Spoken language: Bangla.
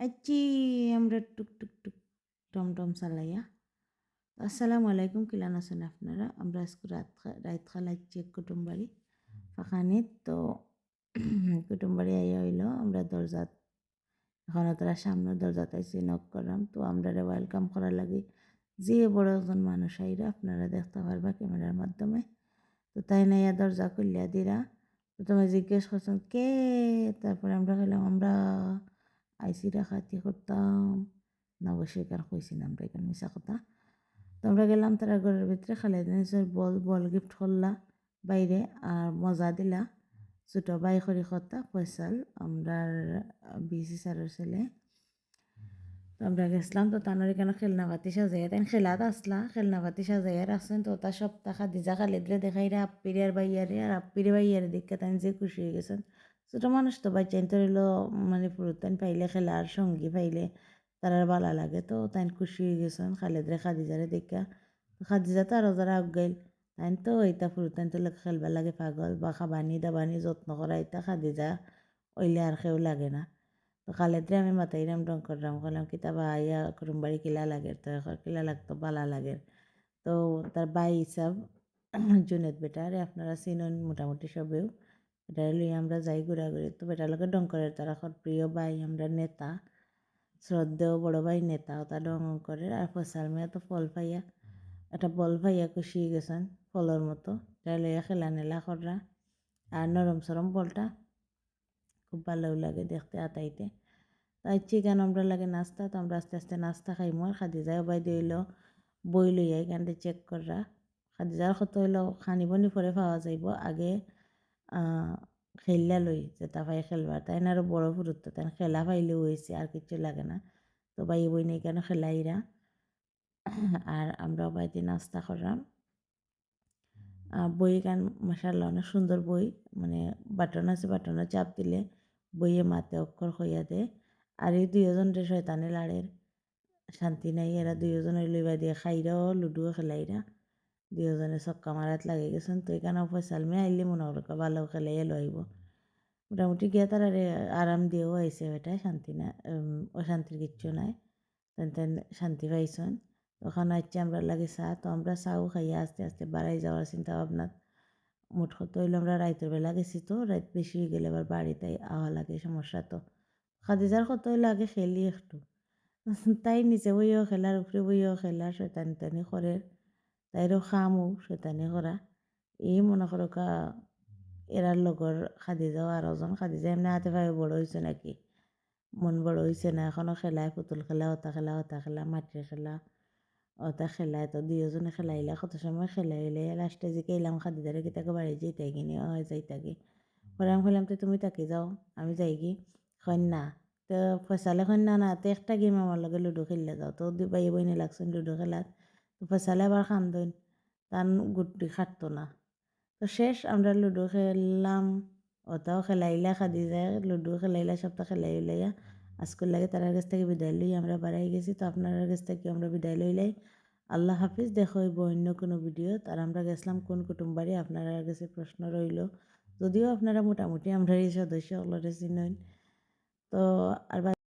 আচ্ছি আমরা টুক টুক টুক টমটম চালাইয়া আসসালামু আলাইকুম কিলান আছেন আপনারা আমরা আজকে রাত রাত খালাইছি কুটুম বাড়ি ফাঁকানিত তো কুটুম বাড়ি আইয়া হইল আমরা দরজাত এখন তারা সামনে দরজাত আইসি নক করলাম তো আমরা ওয়েলকাম করার লাগে যে বড় একজন মানুষ আইরা আপনারা দেখতে পারবা ক্যামেরার মাধ্যমে তো তাই নাইয়া দরজা খুলিয়া দিরা প্রথমে জিজ্ঞেস করছেন কে তারপরে আমরা খেলাম আমরা আইসিরা খাতি করতাম না অবশ্যই কার কইছিলাম আমরা কেন মিশা কথা তো আমরা গেলাম তারা ঘরের ভিতরে খালে দিনের বল বল গিফট করলা বাইরে আর মজা দিলা ছোটো বাই করি কথা পয়সাল আমরা বিসি স্যারের ছেলে তো আমরা গেছিলাম তো তানোর এখানে খেলনা পাতি সাজাইয়া তাই খেলাত আসলা খেলনা পাতি সাজাইয়া রাখছেন তো তার সপ্তাহ দিজা খালি দিলে দেখাই রে আপ্পিরে আর বাইয়ারে আর আপ্পিরে বাইয়ারে দেখে তাই যে খুশি হয়ে গেছেন ছোটো মানুষ তো বাচ্চাইন তো রইল মানে পুরুতান পাইলে খেলার সঙ্গী পাইলে তার বালা লাগে তো তাই খুশি হয়ে গেছেন খালেদরে খাদিজারে দেখা খাদিজা তো আরও যারা আগাইল তাই তো এইটা পুরুতান তো খেলবা লাগে পাগল বা খাবানি দাবানি যত্ন করা এটা খাদিজা ওইলে আর কেউ লাগে না খালেদরে আমি মাতাইরাম ডং করলাম কলাম কিতাবা আইয়া করুম বাড়ি কিলা লাগে তো এখন কিলা লাগতো বালা লাগে তো তার বাই হিসাব জুনেদ বেটারে আপনারা চিনুন মোটামুটি সবেও এটা লই আমরা যাই ঘোরাঘুরি তো বেটার লগে ডঙ্করের তারা প্রিয় বাই আমরা নেতা শ্রদ্ধেয় বড় ভাই নেতা ওটা ডং করে আর ফসাল মেয়ে তো ফল পাইয়া একটা বল পাইয়া খুশি গেছেন ফলের মতো এটা লইয়া খেলা নেলা করা আর নরম সরম বলটা খুব ভালো লাগে দেখতে আতাইতে তাই চিকেন আমরা লাগে নাস্তা, তো আমরা আস্তে আস্তে নাস্তা খাইমো। আর খাদি যায় বাই দিল বই লইয়া এখানটা চেক করা খাদি যাওয়ার কত হইল খানিবনি পরে পাওয়া যাইব। আগে খেললা লই যে তা ভাই খেলবার। তাই না? আরও বড় তাই খেলা পাইলেও হয়েছে আর কিছু লাগে না। তো বাই বই নেই কেন খেলাইরা? আর আমরা বাইতে নাস্তা করলাম। বই গান মাসাল্লাহ অনেক সুন্দর বই। মানে বাটন আছে, বাটনে চাপ দিলে বইয়ে মাতে অক্ষর হইয়া দে আর এই দুইজন রে শয়তানে লাড়ের শান্তি নাই এরা দুইজন লইবা দিয়ে খাইরাও লুডুও খেলাইরা দুজনে ছক্কা মারাত লাগে গেছেন তো এখানে ফয়সাল মেয়ে আইলে মনে করো ভালো খেলে এলো আইব মোটামুটি গিয়ে তারা আরাম দিয়েও আইসে বেটায় শান্তি না অশান্তির কিচ্ছু নাই। তেন শান্তি পাইছেন। ওখানে হচ্ছে আমরা লাগে চা, তো আমরা চাও খাইয়া আস্তে আস্তে বাড়াই যাওয়ার চিন্তা ভাবনাত। মোট কত হইলে আমরা রাইতের বেলা গেছি তো রাত বেশি হয়ে গেলে আবার বাড়িতে আওয়া লাগে সমস্যা তো খাদিজার কত হইলে আগে খেলি একটু তাই নিচে বইও খেলার উপরে বইও খেলার শয়তানি তানি করে তাইরও খামো শৈতানি করা এই মনে করো কা এরার লগর খাদি যাও আর ওজন খাদি যায় এমনি হাতে ভাবে বড় হয়েছে নাকি মন বড় হয়েছে না এখনও খেলায় পুতুল খেলা ওটা খেলা ওটা খেলা মাটির খেলা ওটা খেলায় তো দুইজনে খেলাইলা কত সময় খেলাইলে লাস্টে যে কেলাম খাদিদারে কি তাকে বাড়ি যেতাই গিনি হয় যাইতাকে পরে আমি খেলাম তো তুমি তাকে যাও আমি যাই কি না তো ফসালে না না তো একটা গেম আমার লগে লুডো খেললে যাও তো দুই ভাই বইনে লাগছেন লুডো খেলাত তো ফসালে আবার খান্দইন তান গুটি খাটতো না তো শেষ আমরা লুডো খেললাম ওটাও খেলাইলা খাদি যায় লুডো খেলাইলা সবটা খেলাই লইয়া আজকের লাগে তার কাছ থেকে বিদায় লই আমরা বাড়াই গেছি তো আপনার কাছ থেকে আমরা বিদায় লইলাই আল্লাহ হাফিজ দেখো অন্য কোনো ভিডিও আর আমরা গেছিলাম কোন কুটুম বাড়ি আপনার কাছে প্রশ্ন রইল যদিও আপনারা মোটামুটি আমরা এই সদস্য অলরে চিনেন তো আর